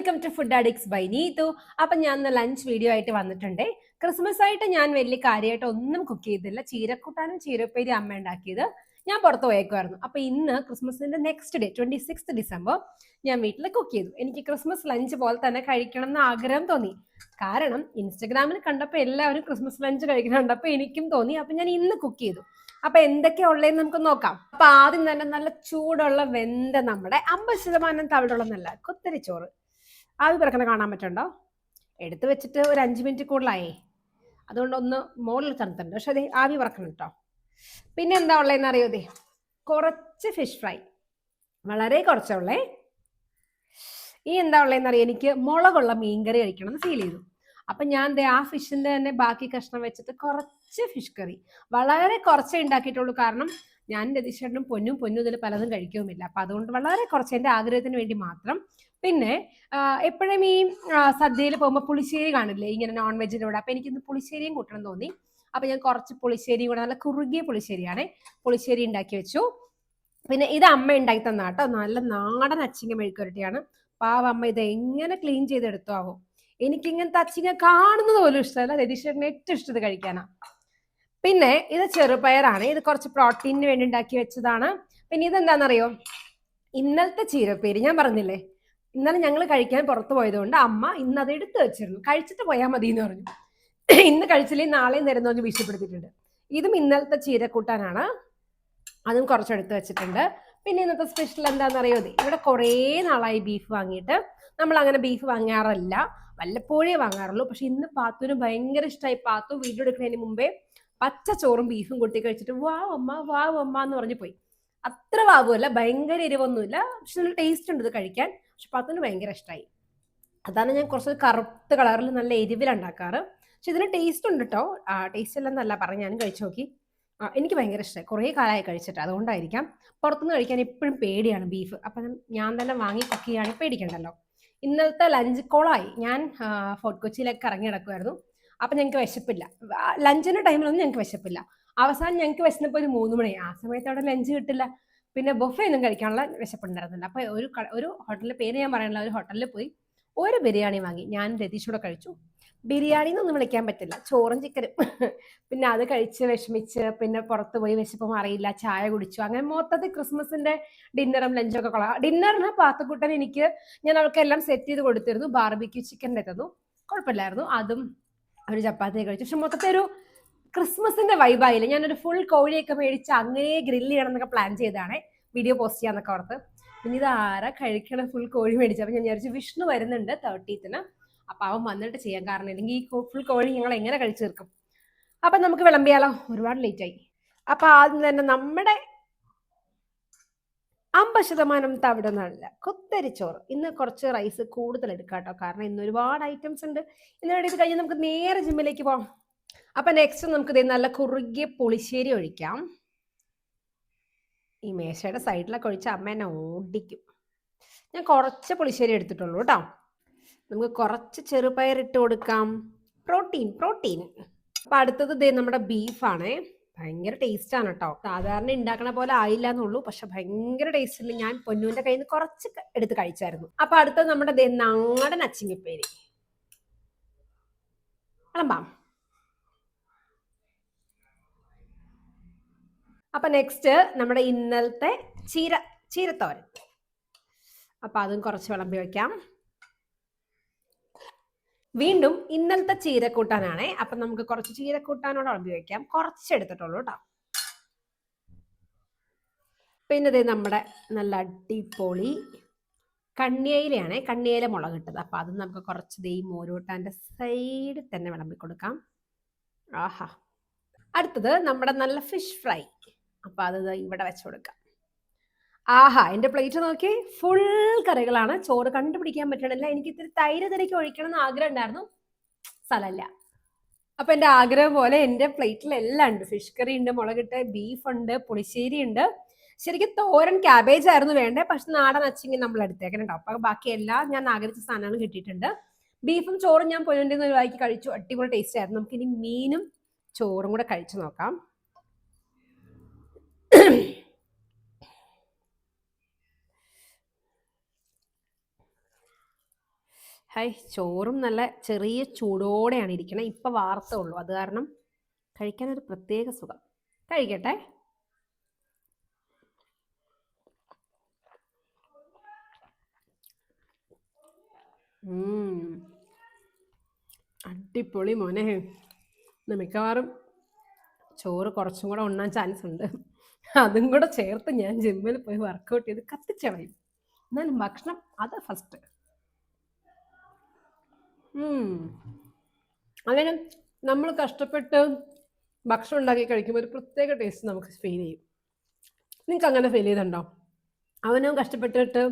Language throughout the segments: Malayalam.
Welcome to food addicts by Neethu അപ്പൊ ഞാൻ ഇന്ന് ലഞ്ച് വീഡിയോ ആയിട്ട് വന്നിട്ടുണ്ട്. ക്രിസ്മസ് ആയിട്ട് ഞാൻ വലിയ കാര്യമായിട്ട് ഒന്നും കുക്ക് ചെയ്തില്ല. ചീരക്കൂട്ടാനും ചീരപ്പേരി അമ്മ ഉണ്ടാക്കിയത്. ഞാൻ പുറത്ത് പോയേക്കുമായിരുന്നു അപ്പൊ ഇന്ന് ക്രിസ്മസിന്റെ next day twenty six December ഞാൻ വീട്ടിൽ കുക്ക് ചെയ്തു. എനിക്ക് ക്രിസ്മസ് ലഞ്ച് പോലെ തന്നെ കഴിക്കണം എന്ന് ആഗ്രഹം തോന്നി. കാരണം ഇൻസ്റ്റഗ്രാമിൽ കണ്ടപ്പോൾ എല്ലാവരും ക്രിസ്മസ് ലഞ്ച് കഴിക്കണം കണ്ടപ്പോൾ എനിക്കും തോന്നി. അപ്പൊ ഞാൻ ഇന്ന് കുക്ക് ചെയ്തു. അപ്പൊ എന്തൊക്കെയാ ഉള്ളതെന്ന് നമുക്ക് നോക്കാം. അപ്പൊ ആദ്യം തന്നെ നല്ല ചൂടുള്ള വെന്ത നമ്മുടെ അമ്പത് ശതമാനം തവിടുള്ള നല്ല കുത്തരി ചോറ്. ആവി പറക്കുന്ന കാണാൻ പറ്റുണ്ടോ എടുത്തു വെച്ചിട്ട് ഒരു അഞ്ച് മിനിറ്റ് കൂടുതലായി. അതുകൊണ്ട് ഒന്ന് മുകളിൽ തണുത്തുണ്ട് പക്ഷെ അത് ആവി പറക്കണം കേട്ടോ. പിന്നെ എന്താ ഉള്ളതെന്ന് അറിയോ ദേ? കുറച്ച് ഫിഷ് ഫ്രൈ വളരെ കുറച്ചുള്ളേ ഈ എന്താ ഉള്ളതെന്ന് അറിയാം? എനിക്ക് മുളകുള്ള മീൻകറി കഴിക്കണം എന്ന് ഫീൽ ചെയ്തു. അപ്പം ഞാൻ ദേ ആ ഫിഷിന്റെ തന്നെ ബാക്കി കഷ്ണം വെച്ചിട്ട് കുറച്ച് ഫിഷ് കറി വളരെ കുറച്ചേ ഉണ്ടാക്കിയിട്ടുള്ളൂ. കാരണം ഞാൻ രതീഷേട്ടനും പൊന്നും പൊന്നും ഇതിൽ പലതും കഴിക്കുമില്ല അപ്പം അതുകൊണ്ട് വളരെ കുറച്ച് എന്റെ ആഗ്രഹത്തിന് വേണ്ടി മാത്രം പിന്നെ എപ്പോഴും ഈ സദ്യയിൽ പോകുമ്പോൾ പുളിശ്ശേരി കാണില്ലേ? ഇങ്ങനെ നോൺ വെജിന്റെ കൂടെ. അപ്പം എനിക്കിന്ന് പുളിശ്ശേരിയും കൂട്ടണം തോന്നി. അപ്പം ഞാൻ കുറച്ച് പുളിശ്ശേരി കൂടെ നല്ല കുറുകിയ പുളിശ്ശേരിയാണ് പുളിശ്ശേരി ഉണ്ടാക്കി വെച്ചു. പിന്നെ ഇത് അമ്മ ഉണ്ടാക്കി തന്ന കേട്ടോ നല്ല നാടൻ അച്ചിങ്ങ മെഴുക്കുരട്ടിയാണ് പാവ അമ്മ ഇത് എങ്ങനെ ക്ലീൻ ചെയ്തെടുത്തോ ആവോ. എനിക്ക് ഇങ്ങനത്തെ അച്ചിങ്ങ കാണുന്നത് പോലും ഇഷ്ടമല്ല. രതീശ്വരന് ഏറ്റവും ഇഷ്ടം ഇത് കഴിക്കാനാ. പിന്നെ ഇത് ചെറുപയറാണ്. ഇത് കുറച്ച് പ്രോട്ടീനിന് വേണ്ടി ഉണ്ടാക്കി വെച്ചതാണ്. പിന്നെ ഇതെന്താണെന്നറിയോ ഇന്നലത്തെ ചീരപ്പേര്. ഞാൻ പറഞ്ഞില്ലേ? ഇന്നലെ ഞങ്ങൾ കഴിക്കാൻ പുറത്തു പോയതുകൊണ്ട് അമ്മ ഇന്ന് അത് എടുത്തു വെച്ചിരുന്നു. കഴിച്ചിട്ട് പോയാൽ മതി എന്ന് പറഞ്ഞു. ഇന്ന് കഴിച്ചില്ലെങ്കിൽ നാളെയും നേരം തോന്നി ഭീഷണിപ്പെടുത്തിയിട്ടുണ്ട്. ഇതും ഇന്നലത്തെ ചീരക്കൂട്ടാനാണ് അതും കുറച്ചെടുത്ത് വെച്ചിട്ടുണ്ട്. പിന്നെ ഇന്നത്തെ സ്പെഷ്യൽ എന്താണെന്നറിയോ? ഇവിടെ കുറേ നാളായി ബീഫ് വാങ്ങിയിട്ട്. നമ്മൾ അങ്ങനെ ബീഫ് വാങ്ങാറില്ല. വല്ലപ്പോഴേ വാങ്ങാറുള്ളൂ. പക്ഷെ ഇന്ന് പാത്തുവിന് ഭയങ്കര ഇഷ്ടമായി പാത്തു വീഡിയോ എടുക്കുന്നതിന് മുമ്പേ പച്ച ചോറും ബീഫും കൊട്ടി കഴിച്ചിട്ട് വാ അമ്മ വാ അമ്മ എന്ന് പറഞ്ഞു പോയി. അത്ര വാവുമല്ല ഭയങ്കര എരിവൊന്നുമില്ല. പക്ഷെ നല്ല ടേസ്റ്റ് ഉണ്ട് ഇത് കഴിക്കാൻ. പക്ഷെ പാത്തുവിന് ഭയങ്കര ഇഷ്ടമായി അതാണ് ഞാൻ കുറച്ച് കറുത്ത കളറിൽ നല്ല എരിവിലുണ്ടാക്കാറ്. പക്ഷെ ഇതിന് ടേസ്റ്റ് ഉണ്ട് കേട്ടോ ടേസ്റ്റ് എല്ലാം നല്ല പറഞ്ഞ് ഞാനും കഴിച്ചു നോക്കി. എനിക്ക് ഭയങ്കര ഇഷ്ടമായി കുറേ കാലമായി കഴിച്ചിട്ട് അതുകൊണ്ടായിരിക്കാം. പുറത്തുനിന്ന് കഴിക്കാൻ എപ്പോഴും പേടിയാണ് ബീഫ് അപ്പം ഞാൻ തന്നെ വാങ്ങി കുക്ക് ചെയ്യുകയാണെങ്കിൽ പേടിക്കണ്ടല്ലോ. ഇന്നലത്തെ ലഞ്ച് കോളായി ഞാൻ ഫോർട്ട് കൊച്ചിയിലേക്ക് ഇറങ്ങി കിടക്കുമായിരുന്നു അപ്പം ഞങ്ങൾക്ക് വിശപ്പില്ല. ലഞ്ചിന്റെ ടൈമിലൊന്നും ഞങ്ങൾക്ക് വിശപ്പില്ല. അവസാനം ഞങ്ങൾക്ക് വിശന്നപ്പോൾ ഒരു മൂന്ന് മണി. ആ സമയത്ത് അവിടെ ലഞ്ച് കിട്ടില്ല. പിന്നെ ബൊഫെ ഒന്നും കഴിക്കാനുള്ള വിശപ്പുണ്ടായിരുന്നില്ല. അപ്പോൾ ഒരു ഒരു ഹോട്ടലിലെ പേര് ഞാൻ പറയാനുള്ള ഒരു ഹോട്ടലിൽ പോയി. ഒരു ബിരിയാണി വാങ്ങി. ഞാൻ രതീഷൂടെ കഴിച്ചു. ബിരിയാണി എന്നൊന്നും വിളിക്കാൻ പറ്റില്ല. ചോറും ചിക്കനും. പിന്നെ അത് കഴിച്ച് വിഷമിച്ച് പിന്നെ പുറത്ത് പോയി വിശപ്പ് മാറിയില്ല. ചായ കുടിച്ചു. അങ്ങനെ മൊത്തത്തിൽ ക്രിസ്മസിന്റെ ഡിന്നറും ലഞ്ചും ഒക്കെ കൊള്ളാം. ഡിന്നറിന് പാത്തുക്കുട്ടൻ എനിക്ക് ഞാൻ അവൾക്കെല്ലാം സെറ്റ് ചെയ്ത് കൊടുത്തിരുന്നു. ബാർബിക്യൂ ചിക്കന്റെ തന്നു കുഴപ്പമില്ലായിരുന്നു. അതും ഒരു ചപ്പാത്തി കഴിച്ചു. പക്ഷെ മൊത്തത്തിൽ ഒരു ക്രിസ്മസിന്റെ വൈബായില്ല ഞാനൊരു ഫുൾ കോഴിയൊക്കെ മേടിച്ച് അങ്ങനെ ഗ്രില്ല് ചെയ്യണം എന്നൊക്കെ പ്ലാൻ ചെയ്തതാണ്. വീഡിയോ പോസ്റ്റ് ചെയ്യാന്നൊക്കെ ഓർത്ത്. പിന്നെ ഇത് ആരാ കഴിക്കണം ഫുൾ കോഴി മേടിച്ചു അപ്പം ഞാൻ വിചാരിച്ചു വിഷ്ണു വരുന്നുണ്ട് തേർട്ടീത്തിന് അപ്പം അവൻ വന്നിട്ട് ചെയ്യാൻ കാരണം ഇല്ലെങ്കിൽ ഈ ഫുൾ കോഴി ഞങ്ങൾ എങ്ങനെ കഴിച്ചു തീർക്കും? അപ്പം നമുക്ക് വിളമ്പിയാലോ? ഒരുപാട് ലേറ്റ് ആയി. അപ്പം ആദ്യം തന്നെ നമ്മുടെ അമ്പത് ശതമാനം തവിടെ നല്ല കുത്തരിച്ചോറ്. ഇന്ന് കുറച്ച് റൈസ് കൂടുതൽ എടുക്കാം കേട്ടോ കാരണം ഇന്ന് ഒരുപാട് ഐറ്റംസ് ഉണ്ട്. ഇന്നിടെ ഇത് കഴിഞ്ഞ് നമുക്ക് നേരെ ജിമ്മിലേക്ക് പോകാം അപ്പം നെക്സ്റ്റ് നമുക്ക് ഇത് നല്ല കുറുകിയ പുളിശ്ശേരി ഒഴിക്കാം. ഈ മേശയുടെ സൈഡിലൊക്കെ ഒഴിച്ച അമ്മ എന്നെ ഓടിക്കും. ഞാൻ കുറച്ച് പുളിശ്ശേരി എടുത്തിട്ടുള്ളൂ കേട്ടോ. നമുക്ക് കുറച്ച് ചെറുപയർ ഇട്ട് കൊടുക്കാം. Protein protein. അപ്പൊ അടുത്തത് ദേ നമ്മുടെ ബീഫാണേ. ഭയങ്കര ടേസ്റ്റ് ആണ് കേട്ടോ. സാധാരണ ഉണ്ടാക്കണ പോലെ ആയില്ല എന്നുള്ളൂ. പക്ഷെ ഭയങ്കര ടേസ്റ്റ് ഉണ്ട് ഞാൻ പൊന്നുവിന്റെ കയ്യിൽ നിന്ന് കുറച്ച് എടുത്ത് കഴിച്ചായിരുന്നു. അപ്പൊ അടുത്തത് നമ്മുടെ നാടൻ അച്ചിങ്ങപ്പേരി. വിളമ്പാം. അപ്പൊ നെക്സ്റ്റ് നമ്മുടെ ഇന്നലത്തെ ചീര ചീരത്തോരൻ. അപ്പൊ അതും കുറച്ച് വിളമ്പി വെക്കാം. വീണ്ടും ഇന്നലത്തെ ചീരക്കൂട്ടാനാണേ അപ്പൊ നമുക്ക് കുറച്ച് ചീരക്കൂട്ടാനോട് വിളമ്പി വെക്കാം. കുറച്ച് എടുത്തിട്ടുള്ളൂ കേട്ടോ. പിന്നെ ഇത് നമ്മുടെ നല്ല അടിപൊളി കണ്ണിയയിലയാണ് കണ്ണിയയില മുളക് ഇട്ടത്. അപ്പൊ അത് നമുക്ക് കുറച്ച് ദേ മോരൂട്ടാന്റെ സൈഡിൽ തന്നെ വിളമ്പി കൊടുക്കാം. ആഹാ. അടുത്തത് നമ്മുടെ നല്ല ഫിഷ് ഫ്രൈ അപ്പൊ അത് ഇവിടെ വെച്ച് കൊടുക്കാം. ആഹാ എന്റെ പ്ലേറ്റ് നോക്കി. ഫുൾ കറികളാണ്. ചോറ് കണ്ടുപിടിക്കാൻ പറ്റണില്ല. എനിക്ക് ഇത്തിരി തൈര് തിരക്കി ഒഴിക്കണം എന്ന് ആഗ്രഹം ഉണ്ടായിരുന്നു. സ്ഥലമല്ല. അപ്പൊ എന്റെ ആഗ്രഹം പോലെ എന്റെ പ്ലേറ്റിൽ എല്ലാം ഉണ്ട്. ഫിഷ് കറി ഉണ്ട് മുളകിട്ട് ബീഫ് ഉണ്ട് പുളിശ്ശേരി ഉണ്ട്. ശരിക്കും തോരൻ ക്യാബേജ് ആയിരുന്നു വേണ്ടേ. പക്ഷെ നാടൻ അച്ചിങ്ങി നമ്മൾ എടുത്തേക്കണം കേട്ടോ അപ്പൊ ബാക്കി എല്ലാം ഞാൻ ആഗ്രഹിച്ച സാധനങ്ങൾ കിട്ടിയിട്ടുണ്ട്. ബീഫും ചോറും ഞാൻ പൊന്നിന്റെ ഒഴിവാക്കി കഴിച്ചു. അടിപൊളി ടേസ്റ്റ് ആയിരുന്നു. നമുക്കിനി മീനും ചോറും കൂടെ കഴിച്ചു നോക്കാം. ഹൈ ചോറും നല്ല ചെറിയ ചൂടോടെയാണ് ഇരിക്കണേ. ഇപ്പം വാർത്തേ ഉള്ളൂ. അത് കാരണം കഴിക്കാനൊരു പ്രത്യേക സുഖം. കഴിക്കട്ടെ. അടിപൊളി മോനെ. മിക്കവാറും ചോറ് കുറച്ചും കൂടെ ഉണ്ണാൻ ചാൻസ് ഉണ്ട് അതും കൂടെ ചേർത്ത് ഞാൻ ജിമ്മിൽ പോയി വർക്കൗട്ട് ചെയ്ത് കത്തിച്ചളയും എന്നാലും ഭക്ഷണം അത് ഫസ്റ്റ് അങ്ങനെ നമ്മൾ കഷ്ടപ്പെട്ട് ഭക്ഷണം ഉണ്ടാക്കി കഴിക്കുമ്പോൾ ഒരു പ്രത്യേക ടേസ്റ്റ് നമുക്ക് ഫീൽ ചെയ്യും. നിങ്ങൾക്ക് അങ്ങനെ ഫീൽ ചെയ്തിട്ടുണ്ടോ? അവനും കഷ്ടപ്പെട്ടിട്ട്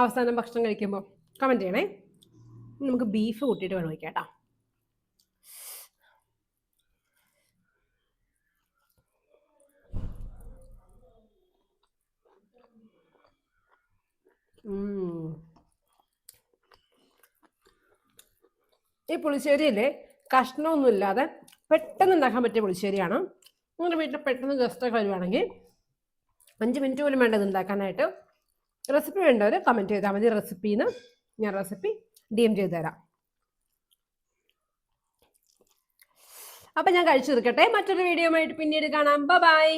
അവസാനം ഭക്ഷണം കഴിക്കുമ്പോൾ കമന്റ് ചെയ്യണേ. നമുക്ക് ബീഫ് കൂട്ടിയിട്ട് വേണം കേട്ടോ. ഈ പുളിശ്ശേരിയില്ലേ കഷ്ണമൊന്നും ഇല്ലാതെ പെട്ടെന്ന് ഉണ്ടാക്കാൻ പറ്റിയ പുളിശ്ശേരിയാണ്. നിങ്ങളുടെ വീട്ടിൽ പെട്ടെന്ന് ഗസ്റ്റൊക്കെ വരുവാണെങ്കിൽ അഞ്ച് മിനിറ്റ് പോലും വേണ്ടത് ഉണ്ടാക്കാനായിട്ട് റെസിപ്പി വേണ്ടവർ കമന്റ് ചെയ്താൽ മതി. റെസിപ്പിന്ന് ഞാൻ റെസിപ്പി ഡി എം ചെയ്ത് തരാം അപ്പം ഞാൻ കഴിച്ചു തീർക്കട്ടെ. മറ്റൊരു വീഡിയോ ആയിട്ട് പിന്നീട് കാണാം. ബൈ